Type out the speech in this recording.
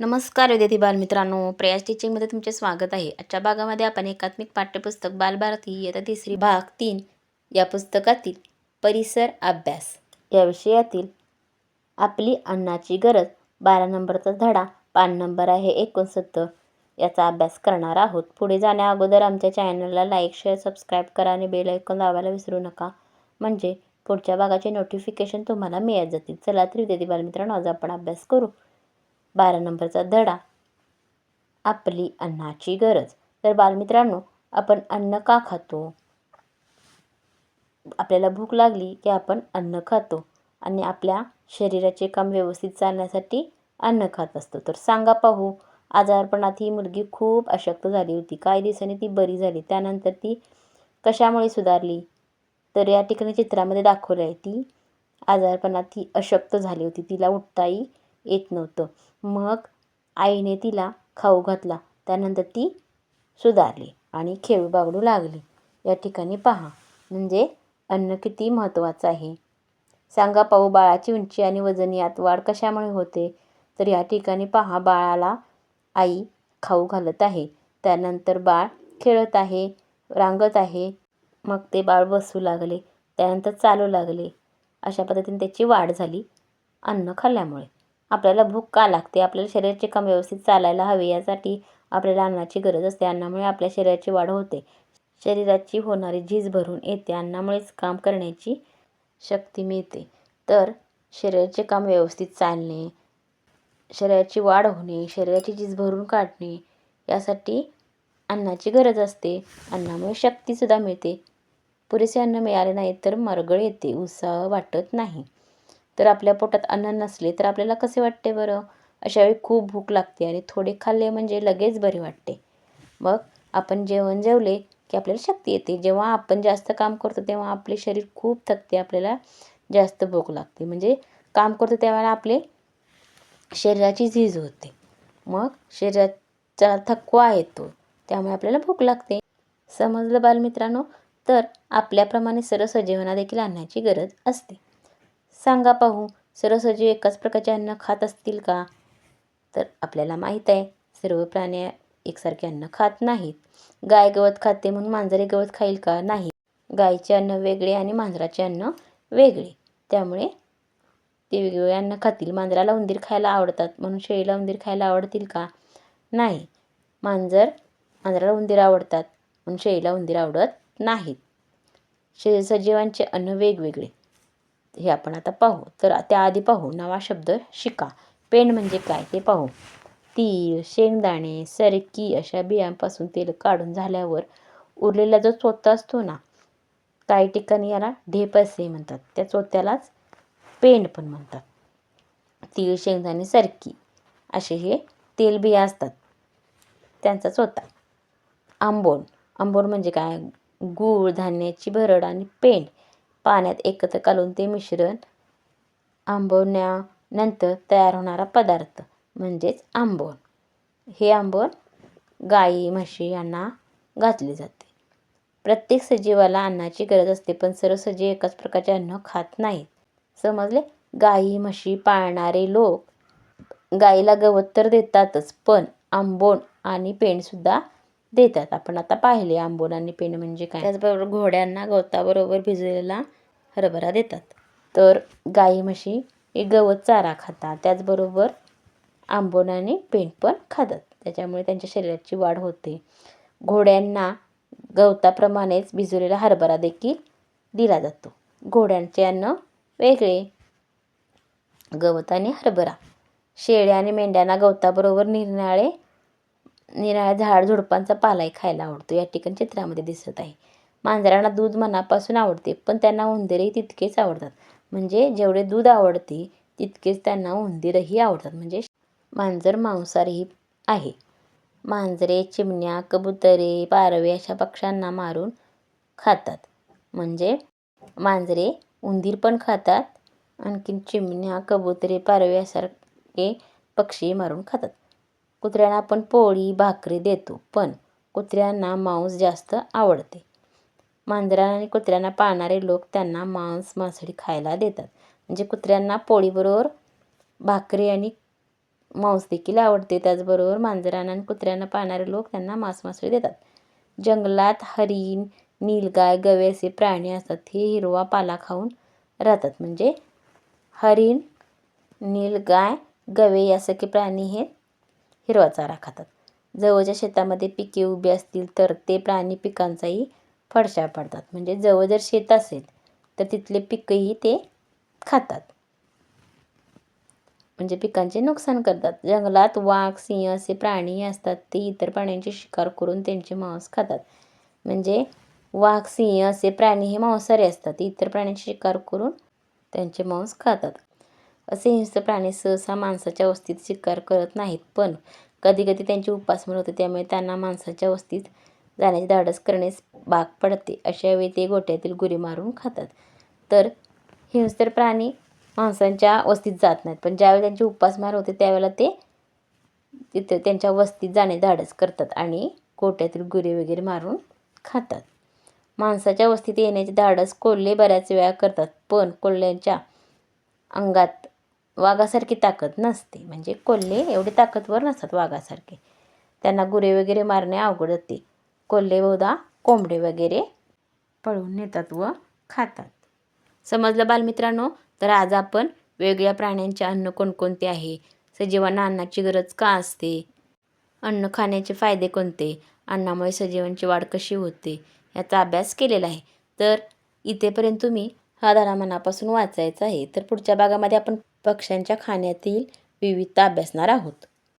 नमस्कार विद्यार्थी बालमित्रांनो प्रयास टीचिंगमध्ये तुमचे स्वागत आहे. आजच्या भागामध्ये आपण एकात्मिक पाठ्यपुस्तक बालभारती येता तिसरी भाग तीन या पुस्तकातील परिसर अभ्यास या विषयातील आपली अन्नाची गरज बारा नंबरचा धडा पान नंबर आहे एकोणसत्तर याचा अभ्यास करणार आहोत. पुढे जाण्या अगोदर आमच्या चॅनलला लाईक शेअर सबस्क्राईब करा आणि बेल ऐकून लावायला विसरू नका. म्हणजे पुढच्या भागाचे नोटिफिकेशन तुम्हाला मिळत जातील. चला तर विद्यार्थी बालमित्रांनो आज आपण अभ्यास करू. बारा नंबरचा धडा. आपली अन्नाची गरज. तर बालमित्रांनो आपण अन्न का खातो? आपल्याला भूक लागली की आपण अन्न खातो आणि आपल्या शरीराचे काम व्यवस्थित चालण्यासाठी अन्न खात असतो. तर सांगा पाहू आजारपणात ही मुलगी खूप अशक्त झाली होती. काही दिवसांनी ती बरी झाली. त्यानंतर ती कशामुळे सुधारली? तर या ठिकाणी चित्रामध्ये दाखवलं आहे ती आजारपणात ती अशक्त झाली होती. तिला उठताही येत नव्हतं. मग आईने तिला खाऊ घातला. त्यानंतर ती सुधारली आणि खेळू बागडू लागली. या ठिकाणी पहा म्हणजे अन्न किती महत्त्वाचं आहे. सांगा पाहू बाळाची उंची आणि वजन यात वाढ कशामुळे होते? तर या ठिकाणी पहा बाळाला आई खाऊ घालत आहे. त्यानंतर बाळ खेळत आहे रांगत आहे. मग ते बाळ बसू लागले. त्यानंतर चालू लागले. अशा पद्धतीने त्याची वाढ झाली अन्न खाल्ल्यामुळे. आपल्याला भूक का लागते? आपल्याला शरीराचे काम व्यवस्थित चालायला हवे यासाठी आपल्याला अन्नाची गरज असते. अन्नामुळे आपल्या शरीराची वाढ होते. शरीराची होणारी झीज भरून येते. अन्नामुळेच काम करण्याची शक्ती मिळते. तर शरीराचे काम व्यवस्थित चालणे शरीराची वाढ होणे शरीराची झीज भरून काढणे यासाठी अन्नाची गरज असते. अन्नामुळे शक्तीसुद्धा मिळते. पुरेसे अन्न मिळाले नाही तर मरगळ येते. उत्साह वाटत नाही. तर आपल्या पोटात अन्न नसले तर आपल्याला कसे वाटते बरं? अशावेळी खूप भूक लागते आणि थोडे खाल्ले म्हणजे लगेच बरे वाटते. मग आपण जेवण जेवले की आपल्याला शक्ती येते. जेव्हा आपण जास्त काम करतो तेव्हा आपले शरीर खूप थकते आपल्याला जास्त भूक लागते. म्हणजे काम करतो त्यावेळेला आपले शरीराची झीज होते. मग शरीराचा थकवा येतो त्यामुळे आपल्याला भूक लागते. समजलं बालमित्रांनो? तर आपल्याप्रमाणे सरस जीवना देखील आणण्याची गरज असते. सांगा पाहू सर्व सजीव एकाच प्रकारचे अन्न खात असतील का? तर आपल्याला माहीत आहे सर्व प्राणी एकसारखे अन्न खात नाहीत. गाय गवत खाते म्हणून मांजरे गवत खाईल का? नाही. गायचे अन्न वेगळे आणि मांजराचे अन्न वेगळे. त्यामुळे ते वेगवेगळे अन्न खातील. मांजराला उंदीर खायला आवडतात म्हणून शेळीला उंदीर खायला आवडतील का? नाही. मांजर मांजराला उंदीर आवडतात म्हणून शेळीला उंदीर आवडत नाहीत. शे सजीवांचे अन्न वेगवेगळे. हे आपण आता पाहू. तर त्याआधी पाहू. नवा शब्द शिका. पेंड म्हणजे काय ते पाहू. तीळ शेंगदाणे सरकी अशा बियांपासून तेल काढून झाल्यावर उरलेला जो चोथा असतो ना काही ठिकाणी याला ढेप असे म्हणतात. त्या चोथ्यालाच पेंड पण म्हणतात. तीळ शेंगदाणे सरकी असे हे तेलबिया असतात. त्यांचा चोथा. आंबोण. आंबोण म्हणजे काय? गूळ धान्याची भरड आणि पेंड. पाण्यात एकत्र घालून ते मिश्रण आंबवण्यानंतर तयार होणारा पदार्थ म्हणजेच आंबवण. हे आंबवण गाई म्हशी यांना घातले जाते. प्रत्येक सजीवाला अन्नाची गरज असते पण सर्व सजीव एकाच प्रकारचे अन्न खात नाहीत. समजले? गाई म्हशी पाळणारे लोक गाईला गवत तर देतातच पण आंबोण आणि पेंडसुद्धा देतात. आपण आता पाहिले आंबोण आणि पेंड म्हणजे काय? त्याचबरोबर घोड्यांना गवताबरोबर भिजलेला हरभरा देतात. तर गाई म्हशी हे गवत चारा खातात. त्याचबरोबर आंबोण आणि पेंड पण खातात. त्याच्यामुळे त्यांच्या शरीराची वाढ होते. घोड्यांना गवताप्रमाणेच भिजवलेला हरभरा देखील दिला जातो. घोड्यांचे अन्न वेगळे. गवत आणि हरभरा. शेळ्या आणि मेंढ्यांना गवताबरोबर निरनिराळे निराळ्या झाडझुडपांचा पालाही खायला आवडतो. या ठिकाणी चित्रामध्ये दिसत आहे. मांजरांना दूध मनापासून आवडते पण त्यांना उंदीरही तितकेच आवडतात. म्हणजे जेवढे दूध आवडते तितकेच त्यांना उंदीरही आवडतात. म्हणजे मांजर मांसाहारी आहे. मांजरे चिमण्या कबुतरे पारवे अशा पक्ष्यांना मारून खातात. म्हणजे मांजरे उंदीर पण खातात आणखीन चिमण्या कबुतरे पारवे यासारखे पक्षी मारून खातात. कुत्र्यांना आपण पोळी भाकरी देतो पण कुत्र्यांना मांस जास्त आवडते. मांजरांना आणि कुत्र्यांना पाळणारे लोक त्यांना मांस मासळी खायला देतात. म्हणजे कुत्र्यांना पोळीबरोबर भाकरी आणि मांस देखील आवडते. त्याचबरोबर मांजरांना आणि कुत्र्यांना पाळणारे लोक त्यांना मांस मासळी देतात. जंगलात हरिण नीलगाय गवे असे प्राणी असतात. हे हिरवा पाला खाऊन राहतात. म्हणजे हरिण नीलगाय गवे यासारखे प्राणी हे हिरवा चारा खातात. जवळच्या शेतामध्ये पिके उभी असतील तर ते प्राणी पिकांचाही फडशा पाडतात. म्हणजे जवळ जर शेत असेल तर तिथले पिकंही ते खातात. म्हणजे पिकांचे नुकसान करतात. जंगलात वाघ सिंह असे प्राणी असतात ते इतर प्राण्यांची शिकार करून त्यांचे मांस खातात. म्हणजे वाघ सिंह असे प्राणी हे मांसाहारी असतात. इतर प्राण्यांची शिकार करून त्यांचे मांस खातात. असे हिंस्र प्राणी सहसा माणसाच्या वस्तीत शिकार करत नाहीत. पण कधीकधी त्यांची उपासमार होते त्यामुळे त्यांना माणसाच्या वस्तीत जाण्याची धाडस करण्यास भाग पडते अशावेळी ते गोठ्यातील गुरे मारून खातात. तर हिंस्तर प्राणी माणसांच्या वस्तीत जात नाहीत पण ज्यावेळी त्यांची उपासमार होते त्यावेळेला ते तिथे त्यांच्या वस्तीत जाणे धाडस करतात आणि गोठ्यातील गुरे वगैरे मारून खातात. माणसाच्या वस्तीत येण्याचे धाडस कोल्हे बऱ्याच वेळा करतात पण कोल्ह्यांच्या अंगात वाघासारखी ताकद नसते. म्हणजे कोल्हे एवढे ताकदवर नसतात वाघासारखे. त्यांना गुरे वगैरे मारणे अवघड होते कोल्हे बहुधा कोंबडे वगैरे पळवून नेतात व खातात. समजलं बालमित्रांनो? तर आज आपण वेगळ्या प्राण्यांचे अन्न कोणकोणते आहे? सजीवांना अन्नाची गरज का असते? अन्न खाण्याचे फायदे कोणते? अन्नामुळे सजीवांची वाढ कशी होते? याचा अभ्यास केलेला आहे. तर इथेपर्यंत तुम्ही हा धडा मनापासून वाचायचा आहे. तर पुढच्या भागामध्ये आपण पक्ष्यांच्या खाण्यातील विविधता अभ्यासणार आहोत.